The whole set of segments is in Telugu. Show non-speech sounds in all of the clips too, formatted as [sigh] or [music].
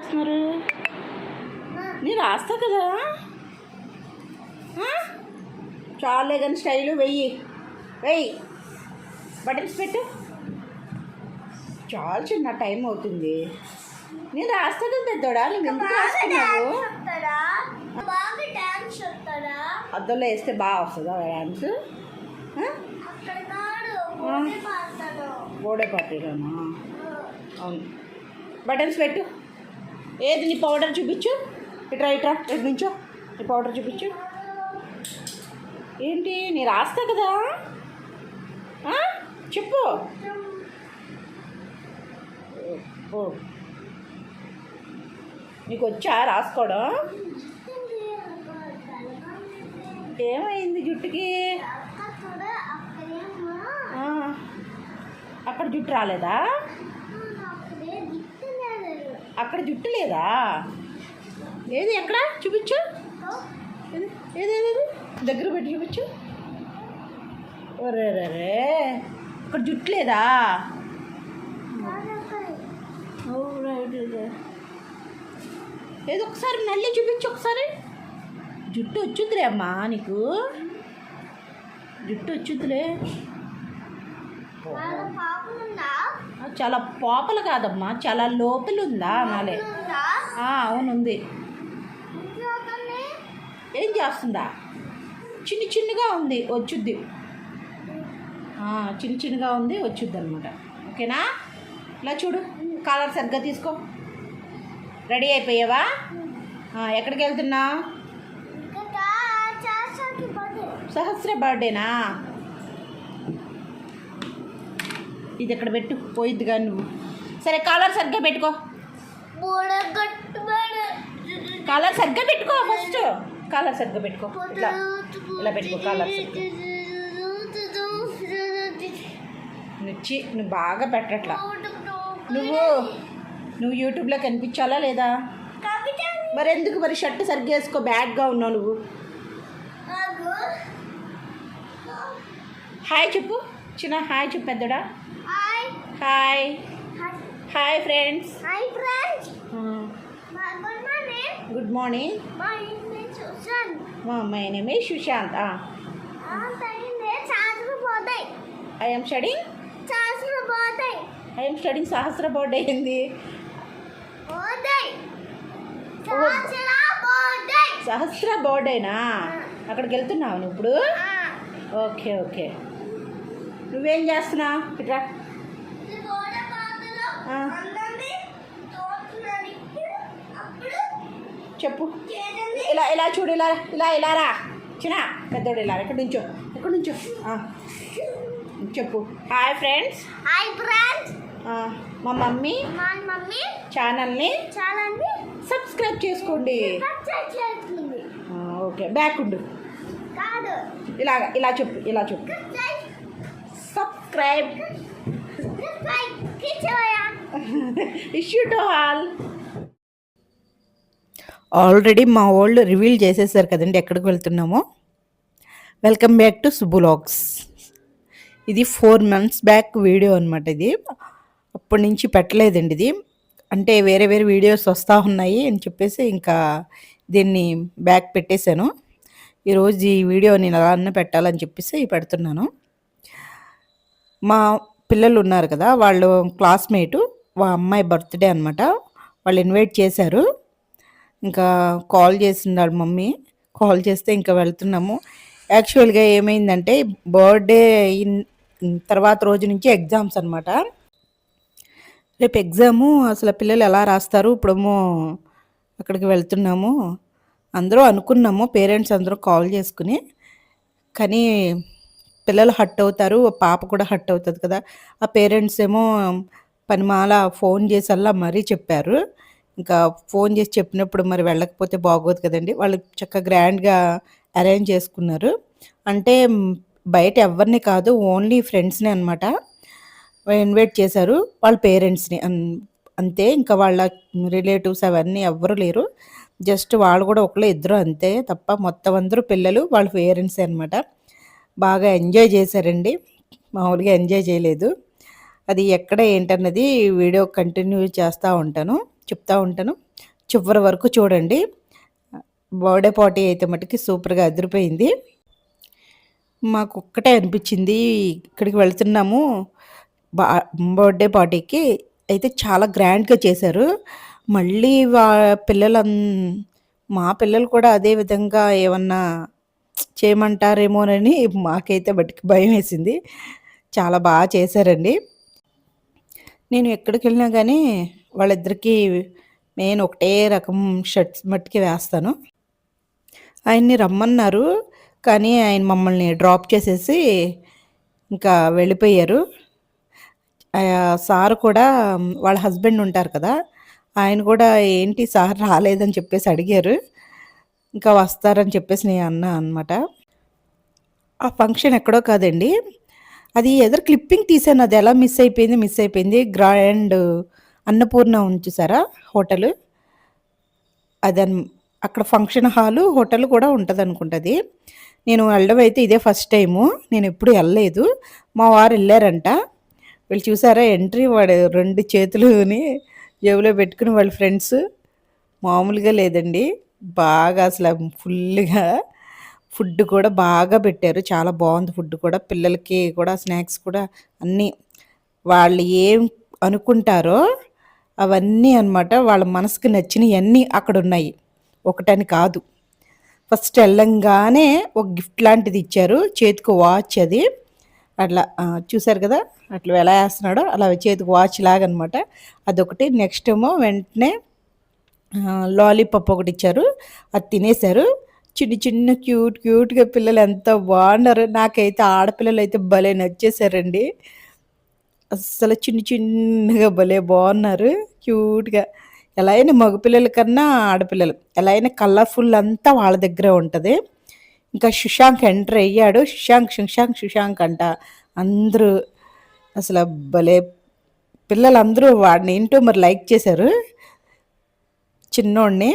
రాస్తున్నారు నీ రాస్తా కదా? చాలే కానీ స్టైలు వెయ్యి. వెయ్యి. బటన్స్ పెట్టు. చాలా చిన్న టైం అవుతుంది. నేను రాస్తా కదా పెద్దోడా? నువ్వు రాస్తున్నావు? అద్దంలో వేస్తే బాగా వస్తుందా డ్యాన్స్ గోడే పార్టీలోనా అవును. బటన్స్ పెట్టు. ఏది నీ పౌడర్ చూపించు. ఇట్రా ఇట్రా ఇటు నుంచో. నీ పౌడర్ చూపించు. ఏంటి నీ రాస్తా కదా? చెప్పు. నీకు వచ్చా రాసుకోవడం? ఏమైంది జుట్టుకి? అక్కడ జుట్టు రాలేదా? అక్కడ జుట్టు లేదా? ఏది ఎక్కడ? చూపించు. ఏది ఏది దగ్గర పెట్టి చూపించు. ఒరే రే అక్కడ జుట్టు లేదా? ఓ, ఒకసారి నల్లి చూపించు ఒకసారి. జుట్టు వచ్చుద్దిలే అమ్మా నీకు. జుట్టు వచ్చుద్దిలే చాలా పోపలు కాదమ్మా చాలా లోపల ఉందా అనాలే. ఉందా ఆ, అవును ఉంది ఇంట్లో అతన్ని ఏం చేస్తుందా? చిన్న చిన్నగా ఉంది వచ్చుద్ది. చిన్న చిన్నగా ఉంది వచ్చుద్ది అనమాట ఓకేనా? ఇలా చూడు కాలర్ సరిగ్గా తీసుకో. రెడీ అయిపోయావా? ఎక్కడికి వెళ్తున్నా ఇంకా చాచాకి పడు సహస్ర బర్త్డేనా? ఇది ఇక్కడ పెట్టు? పోయిద్ది కానీ నువ్వు. సరే కాలర్ సరిగ్గా పెట్టుకో. కాలర్ సరిగ్గా పెట్టుకో ఫస్ట్ కాలర్ సరిగ్గా పెట్టుకో. ఇట్లా ఇలా పెట్టుకో కాలర్ నుచ్చి నువ్వు బాగా పెట్టట్లా. నువ్వు నువ్వు యూట్యూబ్లో కనిపించాలా లేదా? మరి ఎందుకు మరి షర్ట్ సరిగ్గా వేసుకో? బ్యాడ్గా ఉన్నావు నువ్వు. హాయ్ చెప్పు. చిన్న హాయ్ చెప్పు పెద్దడా hi hi friends hi friends good morning good morning మా name A Sushant I'm studying I'm studying Sahasra birthday అయింది సహస్ర బర్త్డేనా అక్కడికి వెళ్తున్నావు నువ్వు ఇప్పుడు? ఓకే ఓకే నువ్వేం చేస్తున్నావు? ఇట్రా. చెప్పు. ఇలా ఇలా చూడు ఇలా ఇలా ఇలా రా. చిన్న పెద్దోడు ఇలా రా. ఇక్కడ నుంచో ఇక్కడ నుంచో. చెప్పు. హాయ్ ఫ్రెండ్స్ హాయ్ ఫ్రెండ్స్ మా మమ్మీ. మా మమ్మీ. ఛానల్ని చాలా సబ్స్క్రైబ్ చేసుకోండి. ఓకే. బ్యాక్ ఉండు. కాదు. ఇలాగ ఇలా చెప్పు ఇలా చెప్పు. సబ్స్క్రైబ్ ఇష్యూ టు హాల్ ఆల్రెడీ మా వాళ్ళు రివీల్ చేసేసారు కదండి ఎక్కడికి వెళ్తున్నామో. వెల్కమ్ బ్యాక్ టు సుబులాగ్స్ ఇది ఫోర్ మంత్స్ బ్యాక్ వీడియో అనమాట ఇది. అప్పటి నుంచి పెట్టలేదండి ఇది. అంటే వేరే వేరే వీడియోస్ వస్తూ ఉన్నాయి అని చెప్పేసి ఇంకా దీన్ని బ్యాక్ పెట్టేశాను. ఈరోజు ఈ వీడియో నేను అలా అన్న పెట్టాలని చెప్పేసి పెడుతున్నాను. మా పిల్లలు ఉన్నారు కదా వాళ్ళు క్లాస్మేటు వా అమ్మాయి బర్త్డే అనమాట వాళ్ళు ఇన్వైట్ చేశారు. ఇంకా కాల్ చేసిండాడు మమ్మీ. కాల్ చేస్తే ఇంకా వెళ్తున్నాము. యాక్చువల్గా ఏమైందంటే బర్త్డే అయిన తర్వాత రోజు నుంచి ఎగ్జామ్స్ అనమాట రేపు ఎగ్జాము అసలు పిల్లలు ఎలా రాస్తారు ఇప్పుడేమో అక్కడికి వెళ్తున్నాము. అందరూ అనుకున్నాము పేరెంట్స్ అందరూ కాల్ చేసుకుని. కానీ పిల్లలు హట్ అవుతారు పాప కూడా హట్ అవుతుంది కదా. ఆ పేరెంట్స్ ఏమో పనిమాల ఫోన్ చేసల్లా మరీ చెప్పారు. ఇంకా ఫోన్ చేసి చెప్పినప్పుడు మరి వెళ్ళకపోతే బాగోదు కదండి. వాళ్ళు చక్కగా గ్రాండ్గా అరేంజ్ చేసుకున్నారు. అంటే బయట ఎవరిని కాదు ఓన్లీ ఫ్రెండ్స్ని అనమాట ఇన్వైట్ చేశారు వాళ్ళ పేరెంట్స్ని. అన్- అంతే. ఇంకా వాళ్ళ రిలేటివ్స్ అవన్నీ ఎవ్వరు లేరు. జస్ట్ వాళ్ళు కూడా ఒకళ్ళు ఇద్దరు అంతే తప్ప మొత్తం అందరూ పిల్లలు వాళ్ళ పేరెంట్స్ అనమాట బాగా ఎంజాయ్ చేశారండి. మామూలుగా ఎంజాయ్ చేయలేదు. అది ఎక్కడ ఏంటన్నది వీడియో కంటిన్యూ చేస్తూ ఉంటాను చెప్తా ఉంటాను. చివరి వరకు చూడండి. బర్త్డే పార్టీ అయితే మటుకి సూపర్గా అదిరిపోయింది. మాకు ఒక్కటే అనిపించింది ఇక్కడికి వెళ్తున్నాము. బా బర్త్డే పార్టీకి అయితే చాలా గ్రాండ్గా చేశారు. మళ్ళీ వా పిల్లలం మా పిల్లలు కూడా అదే విధంగా ఏమన్నా చేయమంటారేమోనని మాకైతే బట్టికి భయం వేసింది. చాలా బాగా చేశారండి. నేను ఎక్కడికి వెళ్ళినా కానీ వాళ్ళిద్దరికీ నేను ఒకటే రకం షర్ట్స్ మట్టుకి వేస్తాను. ఆయన్ని రమ్మన్నారు. కానీ ఆయన మమ్మల్ని డ్రాప్ చేసేసి ఇంకా వెళ్ళిపోయారు. ఆ సార్ కూడా వాళ్ళ హస్బెండ్ ఉంటారు కదా ఆయన కూడా ఏంటి సార్ రాలేదని చెప్పేసి అడిగారు. ఇంకా వస్తారని చెప్పేసి నేను అన్నా అనమాట ఆ ఫంక్షన్ ఎక్కడో కాదండి. అది ఎదురు క్లిప్పింగ్ తీసాను అది ఎలా మిస్ అయిపోయింది మిస్ అయిపోయింది. గ్రాండ్ అన్నపూర్ణ ఉంచుసారా హోటల్. అది అక్కడ ఫంక్షన్ హాలు హోటల్ కూడా ఉంటుంది అనుకుంటుంది నేను వెళ్ళడం అయితే ఇదే ఫస్ట్ టైము నేను ఎప్పుడు వెళ్ళలేదు. మా వారు వెళ్ళారంట. వీళ్ళు చూసారా ఎంట్రీ వాడు రెండు చేతులుని జేబులో పెట్టుకుని వాళ్ళ ఫ్రెండ్స్. మామూలుగా లేదండి. బాగా అసలు ఫుల్గా ఫుడ్ కూడా బాగా పెట్టారు. చాలా బాగుంది ఫుడ్ కూడా. పిల్లలకి కూడా స్నాక్స్ కూడా అన్నీ వాళ్ళు ఏం అనుకుంటారో అవన్నీ అన్నమాట వాళ్ళ మనసుకు నచ్చినవి అన్నీ అక్కడ ఉన్నాయి. ఒకటని కాదు. ఫస్ట్ వెళ్ళంగానే ఒక గిఫ్ట్ లాంటిది ఇచ్చారు. చేతికి వాచ్ అది. అట్లా చూసారు కదా? అట్లా ఎలా వేస్తున్నాడో? అలా చేతికి వాచ్ లాగా అనమాట అదొకటి. నెక్స్ట్ ఏమో వెంటనే లాలీపాప్ ఒకటి ఇచ్చారు. అది తినేశారు. చిన్న చిన్న క్యూట్ క్యూట్గా పిల్లలు ఎంత బాగున్నారు నాకైతే ఆడపిల్లలు అయితే భలే నచ్చేసారండి అసలు చిన్న చిన్నగా భలే బాగున్నారు. క్యూట్గా ఎలా అయినా మగపిల్లల కన్నా ఆడపిల్లలు ఎలా అయినా కలర్ఫుల్ అంతా వాళ్ళ దగ్గరే ఉంటుంది. ఇంకా సుశాంక్ ఎంటర్ అయ్యాడు. సుశాంక్ సుశాంక్ సుశాంక్ అంట. అందరూ అసలు భలే పిల్లలందరూ వాడిని ఏంటో మరి లైక్ చేశారు. చిన్నోడిని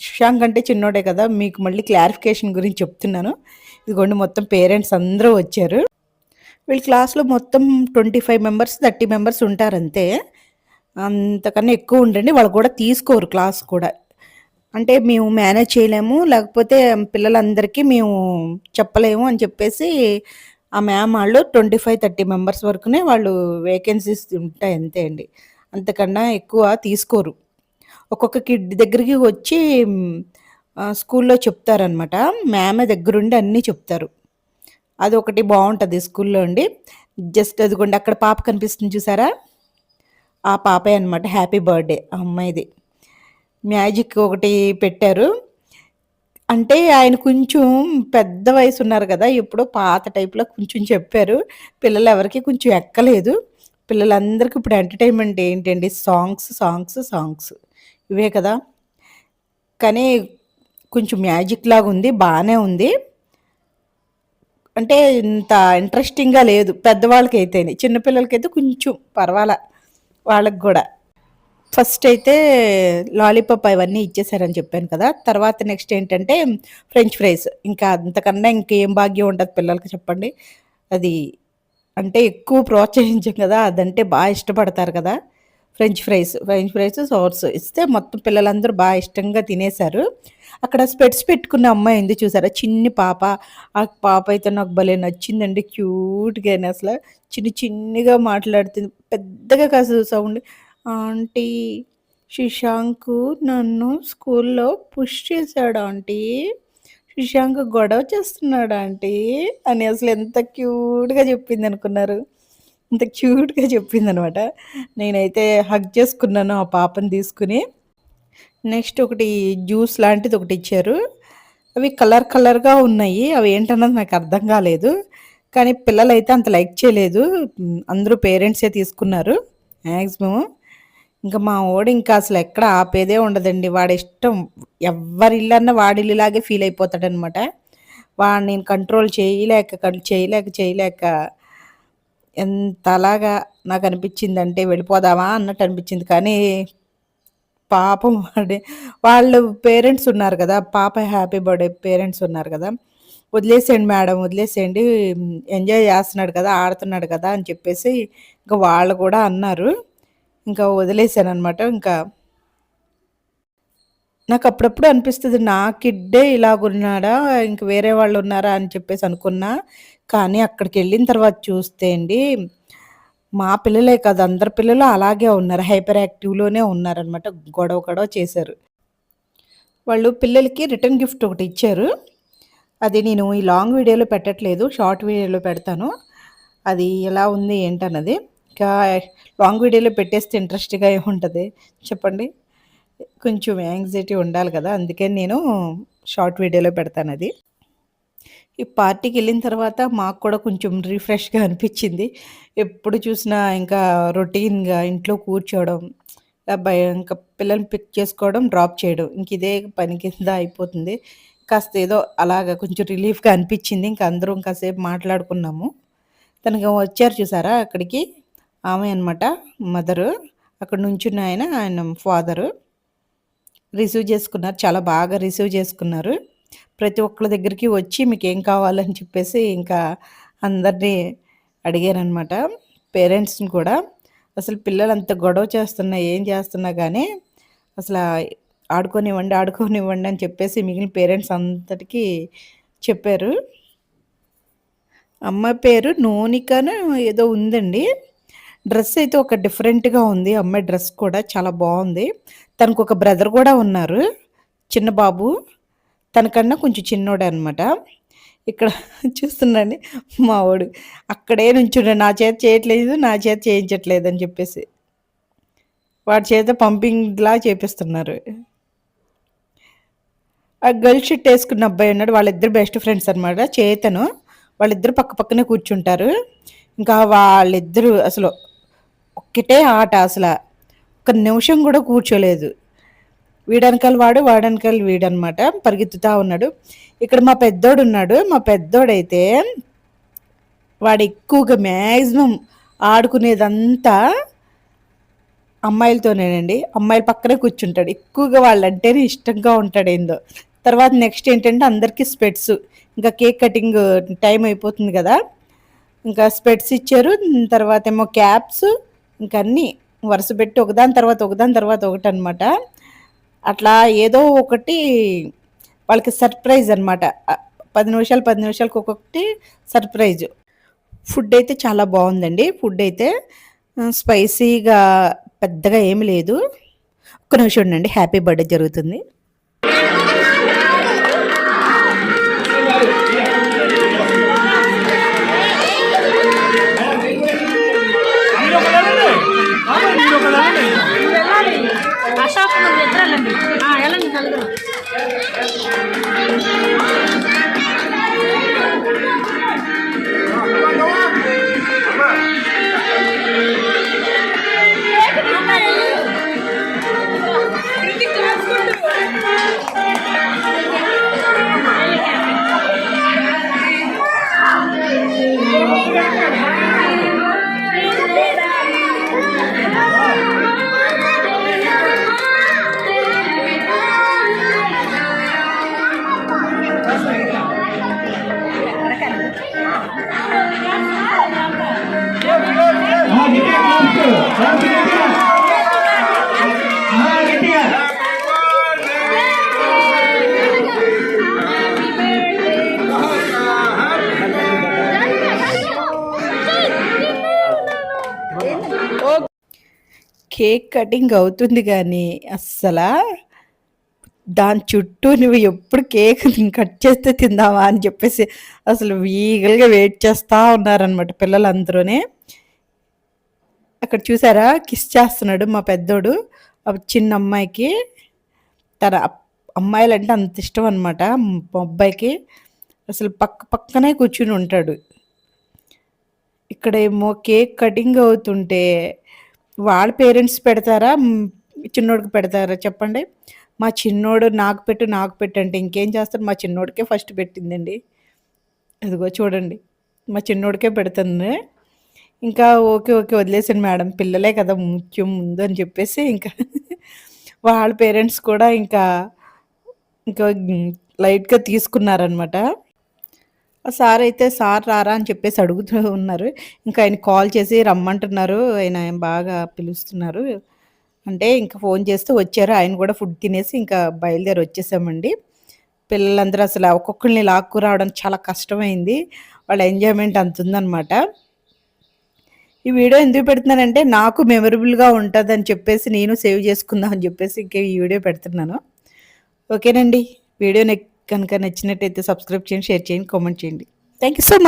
శశాంక్ అంటే చిన్నోడే కదా మీకు మళ్ళీ క్లారిఫికేషన్ గురించి చెప్తున్నాను. ఇదిగోండి మొత్తం పేరెంట్స్ అందరూ వచ్చారు. వీళ్ళ క్లాస్లో మొత్తం twenty five members thirty members ఉంటారు అంతే అంతకన్నా ఎక్కువ ఉండండి వాళ్ళు కూడా తీసుకోరు క్లాస్ కూడా. అంటే మేము మేనేజ్ చేయలేము లేకపోతే పిల్లలందరికీ మేము చెప్పలేము అని చెప్పేసి ఆ మ్యామ్ వాళ్ళు ట్వంటీ ఫైవ్ థర్టీ మెంబర్స్ వరకునే వాళ్ళు వేకెన్సీస్ ఉంటాయి అంతే అండి. అంతకన్నా ఎక్కువ తీసుకోరు. ఒక్కొక్క కిడ్ దగ్గరికి వచ్చి స్కూల్లో చెప్తారనమాట మ్యామే దగ్గరుండి అన్నీ చెప్తారు. అది ఒకటి బాగుంటుంది స్కూల్లో అండి జస్ట్ అదిగోండి అక్కడ పాప కనిపిస్తుంది చూసారా? ఆ పాపే అనమాట హ్యాపీ బర్త్డే ఆ అమ్మాయిది. మ్యాజిక్ ఒకటి పెట్టారు. అంటే ఆయన కొంచెం పెద్ద వయసు ఉన్నారు కదా ఎప్పుడో పాత టైప్లో కొంచెం చెప్పారు. పిల్లలు ఎవరికి కొంచెం ఎక్కలేదు. పిల్లలందరికీ ఇప్పుడు ఎంటర్టైన్మెంట్ ఏంటండి? Songs songs songs. ఇవే కదా. కానీ కొంచెం మ్యాజిక్ లాగా ఉంది బాగానే ఉంది. అంటే ఇంత ఇంట్రెస్టింగ్గా లేదు పెద్దవాళ్ళకి అయితేనే చిన్నపిల్లలకైతే కొంచెం పర్వాలా వాళ్ళకి కూడా. ఫస్ట్ అయితే లాలీపాప్ అవన్నీ ఇచ్చేసారని చెప్పాను కదా. తర్వాత నెక్స్ట్ ఏంటంటే ఫ్రెంచ్ ఫ్రైస్ ఇంకా అంతకన్నా ఇంకేం భాగ్యం ఉండదు పిల్లలకి చెప్పండి. అది అంటే ఎక్కువ ప్రోత్సహించాం కదా అదంటే బాగా ఇష్టపడతారు కదా. ఫ్రెంచ్ ఫ్రైస్ ఫ్రెంచ్ ఫ్రైస్ సార్స్. ఇస్తే మొత్తం పిల్లలందరూ బాగా ఇష్టంగా తినేశారు. అక్కడ స్పెట్స్ పెట్టుకున్న అమ్మాయి ఉంది చూసారా? చిన్ని పాప. ఆ పాప అయితే నాకు భలే నచ్చిందండి. క్యూట్గా అసలు చిన్ని చిన్నగా మాట్లాడుతుంది. పెద్దగా కాసు సౌండ్. ఆంటీ శశాంక్ నన్ను స్కూల్లో పుష్ చేశాడు ఆంటీ. శశాంక్ గొడవ చేస్తున్నాడు ఆంటీ. అని అసలు ఎంత క్యూట్గా చెప్పింది అనుకున్నారు ఇంత క్యూట్గా చెప్పింది అనమాట నేనైతే హగ్ చేసుకున్నాను ఆ పాపని తీసుకుని. నెక్స్ట్ ఒకటి జ్యూస్ లాంటిది ఒకటి ఇచ్చారు. అవి కలర్ కలర్గా ఉన్నాయి. అవి ఏంటన్నది నాకు అర్థం కాలేదు. కానీ పిల్లలైతే అంత లైక్ చేయలేదు. అందరూ పేరెంట్సే తీసుకున్నారు. మ్యాక్సిమం ఇంకా మా ఓడి ఇంకా అసలు ఎక్కడ ఆపేదే ఉండదండి. వాడి ఇష్టం ఎవరి ఇల్లన్నా వాడి ఇల్లులాగే ఫీల్ అయిపోతాడనమాట. వాడు నేను కంట్రోల్ చేయలేక చేయలేక చేయలేక ఎంతలాగా నాకు అనిపించింది అంటే వెళ్ళిపోదామా అన్నట్టు అనిపించింది కానీ పాపం వాడి వాళ్ళు పేరెంట్స్ ఉన్నారు కదా పాప హ్యాపీ బర్త్డే పేరెంట్స్ ఉన్నారు కదా వదిలేసేయండి మేడం వదిలేసేయండి ఎంజాయ్ చేస్తున్నాడు కదా ఆడుతున్నాడు కదా అని చెప్పేసి ఇంకా వాళ్ళు కూడా అన్నారు. ఇంకా వదిలేసాను అనమాట ఇంకా నాకు అప్పుడప్పుడు అనిపిస్తుంది నా కిడ్డే ఇలాగున్నాడా ఇంక వేరే వాళ్ళు ఉన్నారా అని చెప్పేసి అనుకున్నా. కానీ అక్కడికి వెళ్ళిన తర్వాత చూస్తే అండి మా పిల్లలే కాదు అందరి పిల్లలు అలాగే ఉన్నారు. హైపర్ యాక్టివ్లోనే ఉన్నారనమాట గొడవ గొడవ చేశారు. వాళ్ళు పిల్లలకి రిటర్న్ గిఫ్ట్ ఒకటి ఇచ్చారు. అది నేను ఈ లాంగ్ వీడియోలో పెట్టట్లేదు షార్ట్ వీడియోలో పెడతాను. అది ఎలా ఉంది ఏంటన్నది. ఇంకా లాంగ్ వీడియోలో పెట్టేస్తే ఇంట్రెస్ట్గా ఏముంటుంది? చెప్పండి. కొంచెం యాంగ్జైటీ ఉండాలి కదా అందుకని నేను షార్ట్ వీడియోలో పెడతాను అది ఈ పార్టీకి వెళ్ళిన తర్వాత మాకు కూడా కొంచెం రిఫ్రెష్గా అనిపించింది. ఎప్పుడు చూసినా ఇంకా రొటీన్గా ఇంట్లో కూర్చోవడం భయ ఇంకా పిల్లల్ని పిక్ చేసుకోవడం డ్రాప్ చేయడం ఇంక ఇదే పని కింద అయిపోతుంది. కాస్త ఏదో అలాగా కొంచెం రిలీఫ్గా అనిపించింది. ఇంకా అందరం కాసేపు మాట్లాడుకున్నాము. తనకు వచ్చారు చూసారా అక్కడికి? ఆమె అనమాట మదరు. అక్కడ నుంచున్న ఆయన ఆయన ఫాదరు. రిసీవ్ చేసుకున్నారు. చాలా బాగా రిసీవ్ చేసుకున్నారు. ప్రతి ఒక్కరి దగ్గరికి వచ్చి మీకు ఏం కావాలని చెప్పేసి ఇంకా అందరినీ అడిగారనమాట. పేరెంట్స్ని కూడా అసలు పిల్లలు అంత గొడవ చేస్తున్నా ఏం చేస్తున్నా కానీ అసలు ఆడుకోనివ్వండి ఆడుకోనివ్వండి అని చెప్పేసి మిగిలిన పేరెంట్స్ అంతటికీ చెప్పారు. అమ్మ పేరు నోనికను ఏదో ఉందండి. డ్రెస్ అయితే ఒక డిఫరెంట్గా ఉంది. అమ్మాయి డ్రెస్ కూడా చాలా బాగుంది. తనకు ఒక బ్రదర్ కూడా ఉన్నారు. చిన్న బాబు. తనకన్నా కొంచెం చిన్నోడే అనమాట ఇక్కడ చూస్తున్నాండి మావాడు అక్కడే నుంచుండే. నా చేత చేయట్లేదు నా చేత చేయించట్లేదు అని చెప్పేసి. వాడి చేత పంపింగ్లా చేపిస్తున్నారు. ఆ గర్ల్ షర్ట్ వేసుకున్న అబ్బాయి ఉన్నాడు. వాళ్ళిద్దరు బెస్ట్ ఫ్రెండ్స్ అనమాట చేతను. వాళ్ళిద్దరు పక్క పక్కనే కూర్చుంటారు. ఇంకా వాళ్ళిద్దరు అసలు ఒక్కటే ఆట అసలు. ఒక నిమిషం కూడా కూర్చోలేదు. వీడనకాల వాడు వాడనకల్ వీడనమాట పరిగెత్తుతా ఉన్నాడు. ఇక్కడ మా పెద్దోడు ఉన్నాడు మా పెద్దోడైతే వాడు ఎక్కువగా మ్యాక్సిమం ఆడుకునేదంతా అమ్మాయిలతోనేనండి. అమ్మాయిల పక్కనే కూర్చుంటాడు. ఎక్కువగా వాళ్ళంటేనే ఇష్టంగా ఉంటాడు ఏందో. తర్వాత నెక్స్ట్ ఏంటంటే అందరికీ స్పెట్స్. ఇంకా కేక్ కటింగ్ టైం అయిపోతుంది కదా. ఇంకా స్పెట్స్ ఇచ్చారు. తర్వాత ఏమో క్యాప్స్. ఇంకా అన్నీ వరుస పెట్టి ఒకదాని తర్వాత ఒకదాని తర్వాత ఒకటి అనమాట అట్లా ఏదో ఒకటి వాళ్ళకి సర్ప్రైజ్ అనమాట పది నిమిషాలు పది నిమిషాలకు ఒక్కొక్కటి సర్ప్రైజ్. ఫుడ్ అయితే చాలా బాగుందండి. ఫుడ్ అయితే స్పైసీగా పెద్దగా ఏమి లేదు. ఒక్క నిమిషం ఉండండి. హ్యాపీ బర్త్డే జరుగుతుంది. Thank you. ఇద్దరు వెళ్ళండి వెళ్ళండి నలుగురు కేక్ కటింగ్ అవుతుంది కానీ అస్సలా. దాని చుట్టూ నువ్వు ఎప్పుడు కేక్ [laughs] కట్ చేస్తే తిందామా అని చెప్పేసి అసలు వీగల్గా వెయిట్ చేస్తూ ఉన్నారనమాట పిల్లలందరూనే. అక్కడ చూసారా? కిస్ చేస్తున్నాడు మా పెద్దోడు ఆ చిన్న అమ్మాయికి. తన అమ్మాయిలు అంటే అంత ఇష్టం అనమాట అబ్బాయికి. అసలు పక్క పక్కనే కూర్చుని ఉంటాడు. ఇక్కడ ఏమో కేక్ కటింగ్ అవుతుంటే వాళ్ళ పేరెంట్స్ పెడతారా? చిన్నోడికి పెడతారా? చెప్పండి. మా చిన్నోడు నాకు పెట్టు నాకు పెట్టు అంటే ఇంకేం చేస్తారు? మా చిన్నోడికే ఫస్ట్ పెట్టిందండి. అదిగో చూడండి. మా చిన్నోడికే పెడుతుంది. ఇంకా ఓకే ఓకే వదిలేసాను మేడం. పిల్లలే కదా ముఖ్యం ముందు అని చెప్పేసి ఇంకా [laughs] వాళ్ళ పేరెంట్స్ కూడా ఇంకా ఇంకా లైట్గా తీసుకున్నారనమాట సార్ అయితే సార్ రారా అని చెప్పేసి అడుగుతూ ఉన్నారు. ఇంకా ఆయన కాల్ చేసి రమ్మంటున్నారు. ఆయన బాగా పిలుస్తున్నారు. అంటే ఇంకా ఫోన్ చేస్తే వచ్చారు. ఆయన కూడా ఫుడ్ తినేసి ఇంకా బయలుదేరి వచ్చేసామండి. పిల్లలందరూ అసలు ఒక్కొక్కరిని లాక్కు రావడం చాలా కష్టమైంది. వాళ్ళ ఎంజాయ్మెంట్ అంత ఉందన్నమాట. ఈ వీడియో ఎందుకు పెడుతున్నానంటే నాకు మెమరబుల్గా ఉంటుంది అని చెప్పేసి నేను సేవ్ చేసుకుందాం అని చెప్పేసి ఇంకా ఈ వీడియో పెడుతున్నాను. ఓకేనండి. వీడియో కనుక నచ్చినట్టయితే సబ్స్క్రైబ్ చేయండి షేర్ చేయండి కామెంట్ చేయండి. Thank you so much